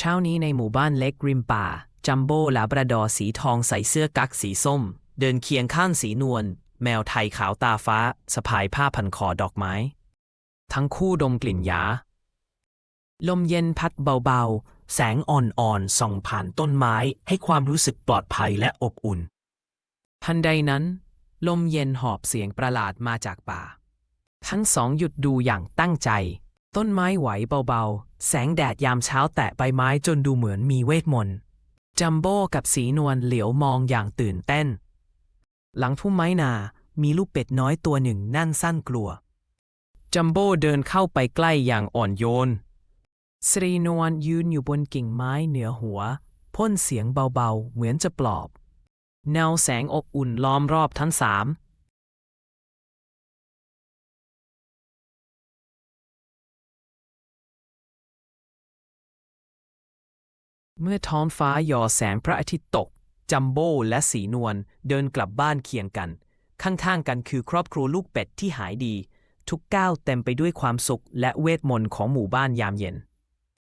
เช้านี้ในหมู่บ้านเล็กริมป่า จัมโบ้ลาบราดอสีทองใส่เสื้อกั๊กสีส้ม เดินเคียงข้างสีนวล แมวไทยขาวตาฟ้าสะพายผ้าพันคอดอกไม้ ทั้งคู่ดมกลิ่นยา ลมเย็นพัดเบาๆ แสงอ่อนๆส่องผ่านต้นไม้ให้ความรู้สึกปลอดภัยและอบอุ่น ทันใดนั้น ลมเย็นหอบเสียงประหลาดมาจากป่า ทั้งสองหยุดดูอย่างตั้งใจ ต้นไม้ไหวเบาๆ แสงแดดยามเช้าแตะใบไม้จนดูเหมือนมีเวทมนต์ จัมโบ้กับสีนวลเหลียวมองอย่างตื่นเต้น หลังพุ่มไม้นา มีลูกเป็ดน้อยตัวหนึ่งนั่นสั้นกลัว จัมโบ้เดินเข้าไปใกล้อย่างอ่อนโยนสรีนวลยืนอยู่บนกิ่งไม้เหนือหัว พ่นเสียงเบาๆ เหมือนจะปลอบเงาแสงอบอุ่นล้อมรอบทั้งสาม เมื่อท้องฟ้ายอแสงพระอาทิตย์ตก จัมโบ้และสีนวลเดินกลับบ้านเคียงกัน ข้างๆกันคือครอบครัวลูกเป็ดที่หายดี ทุกก้าวเต็มไปด้วยความสุขและเวทมนต์ของหมู่บ้านยามเย็น